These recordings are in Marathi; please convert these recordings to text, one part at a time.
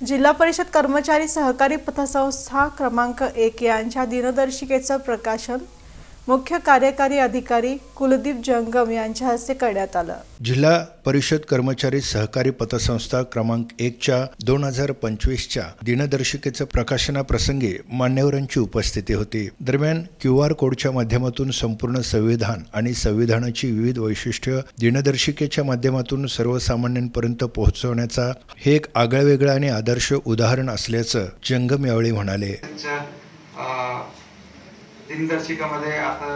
जिल्हा परिषद कर्मचारी सहकारी पतसंस्था क्रमांक एक यांच्या दिनदर्शिकेचं प्रकाशन मुख्य कार्यकारी अधिकारी कुलदीप जंगम यांच्या हस्ते करण्यात आलं. जिल्हा परिषद कर्मचारी सहकारी पतसंस्था क्रमांक एकच्या दोन हजार पंचवीसच्या दिनदर्शिकेचं प्रकाशनाप्रसंगी मान्यवरांची उपस्थिती होती. दरम्यान क्यू आर कोडच्या माध्यमातून संपूर्ण संविधान आणि संविधानाची विविध वैशिष्ट्य दिनदर्शिकेच्या माध्यमातून सर्वसामान्यांपर्यंत पोहोचवण्याचा हे एक आगळंवेगळं आणि आदर्श उदाहरण असल्याचं जंगम यावेळी म्हणाले. दिनदर्शिकामध्ये आता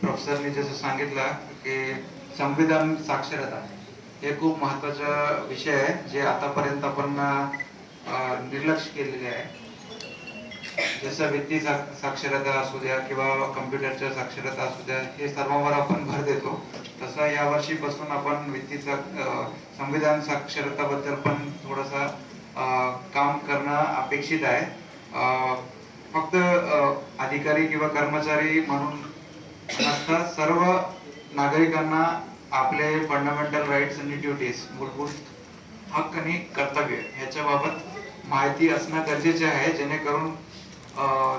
प्रोफेसरनी जसं सांगितलं की संविधान साक्षरता हे खूप महत्त्वाचा विषय आहे जे आतापर्यंत आपण निर्लक्ष केलेले आहे. जसं वित्तीय साक्षरता असू द्या किंवा कम्प्युटरच्या साक्षरता असू द्या हे सर्वांवर आपण भर देतो. तसं यावर्षीपासून आपण वित्तीय संविधान साक्षरताबद्दल पण थोडंसं काम करणं अपेक्षित आहे. फक्त अधिकारी किंवा कर्मचारी म्हणून नसता. सर्व नागरिकांना आपले फंडामेंटल राईट्स आणि ड्युटीज मूलभूत हक्क आणि कर्तव्य ह्याच्याबाबत माहिती असणं गरजेचे आहे. जेणेकरून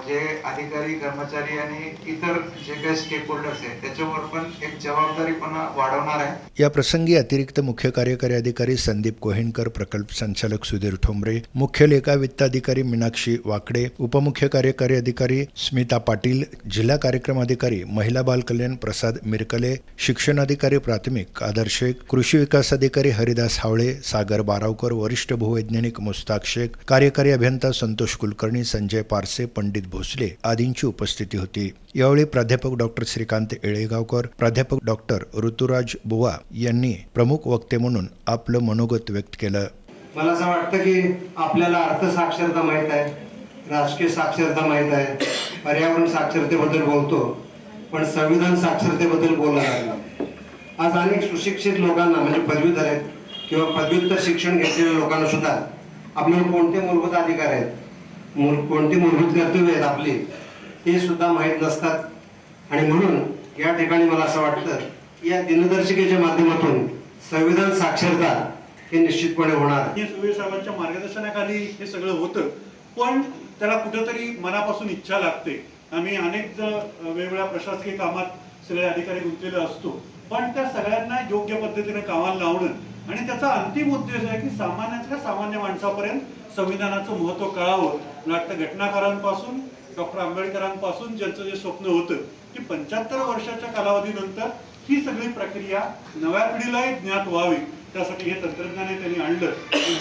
जे अधिकारी कर्मचारी आणि इतर जे काही स्टेक होल्डर्स आहेत त्याच्यावर पण एक जबाबदारीपणा वाढवणार आहे. या प्रसंगी अतिरिक्त मुख्य कार्यकारी अधिकारी संदीप कोहेनकर प्रकल्प संचालक सुधीर ठोंबरे मुख्य लेखा वित्त अधिकारी मीनाक्षी वाकडे उपमुख्य कार्यकारी अधिकारी स्मिता पाटील जिल्हा कार्यक्रम अधिकारी महिला बाल कल्याण प्रसाद मिरकले शिक्षण अधिकारी प्राथमिक आदर्श शेख कृषी विकास अधिकारी हरिदास हावळे सागर बारावकर वरिष्ठ भूवैज्ञानिक मुस्ताक शेख कार्यकारी अभियंता संतोष कुलकर्णी संजय पारसे पंडित भोसले आदींची उपस्थिती होती. यावेळी प्राध्यापक डॉक्टर श्रीकांत येळेगावकर प्राध्यापक डॉक्टर ऋतुराज बुवा यांनी प्रमुख वक्ते म्हणून आपलं मनोगत व्यक्त केलं. मला असं वाटतं की आपल्याला अर्थसाक्षरता माहीत आहे राजकीय साक्षरता माहीत आहे पर्यावरण साक्षरतेबद्दल बोलतो पण संविधान साक्षरतेबद्दल बोलला लागला आज अनेक सुशिक्षित लोकांना म्हणजे पदवीधर आहेत किंवा पदव्युत्तर शिक्षण घेतलेल्या लोकांना सुद्धा आपल्याला कोणते मूलभूत अधिकार आहेत? मूल कोणती मूलभूत कर्तव्य आहेत आपली हे सुद्धा माहीत नसतात. आणि म्हणून या ठिकाणी मला असं वाटतं या दिनदर्शिकेच्या माध्यमातून संविधान साक्षरता हे निश्चितपणे होणार. हे सुवीर साहेबांच्या मार्गदर्शनाखाली हे सगळं होतं. पण त्याला कुठंतरी मनापासून इच्छा लागते. आम्ही अनेक वेगवेगळ्या प्रशासकीय कामात सगळे अधिकारी गुंतलेले असतो. पण त्या सगळ्यांना योग्य पद्धतीने कामाला लावणं आणि त्याचा अंतिम उद्देश आहे की सामान्यातल्या सामान्य माणसापर्यंत संविधानाचं महत्त्व कळावं. मला वाटतं घटनाकारांपासून डॉक्टर आंबेडकरांपासून ज्यांचं जे स्वप्न होतं की पंच्याहत्तर वर्षाच्या कालावधीनंतर ही सगळी प्रक्रिया नव्या पिढीलाही ज्ञात व्हावी. त्यासाठी हे तंत्रज्ञान त्यांनी आणलं.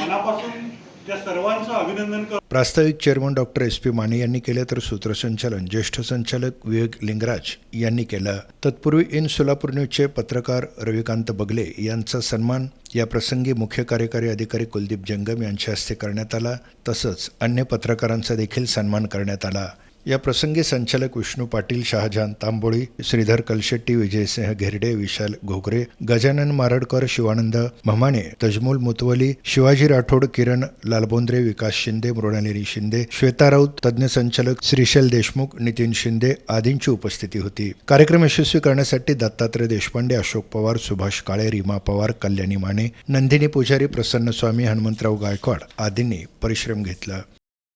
मनापासून त्या सर्वांचं अभिनंदन करतो प्रास्ताविक chairman doctor S P Mane यांनी केलं तर सूत्रसंचालन. ज्येष्ठ संचालक विवेक लिंगराज यांनी केलं. तत्पूर्वी इन सोलापूर न्यूजचे पत्रकार रविकांत बगले यांचा सन्मान. या प्रसंगी मुख्य कार्यकारी अधिकारी कुलदीप जंगम यांच्या हस्ते करण्यात आला. तसंच अन्य पत्रकारांचा देखील सन्मान करण्यात आला. या प्रसंगी संचालक विष्णू पाटील शहाजहान तांबोळी श्रीधर कलशेट्टी विजयसिंह घेरडे विशाल घोगरे गजानन मारडकर शिवानंद म्हमाणे तजमूल मुतवली शिवाजी राठोड किरण लालबोंद्रे विकास शिंदे मृणालिनी शिंदे श्वेता राऊत तज्ज्ञ संचालक श्रीशैल देशमुख नितीन शिंदे आदींची उपस्थिती होती. कार्यक्रम यशस्वी करण्यासाठी दत्तात्रय देशपांडे अशोक पवार सुभाष काळे रीमा पवार कल्याणी माने नंदिनी पुजारी प्रसन्न स्वामी हनुमंतराव गायकवाड आदींनी परिश्रम घेतला.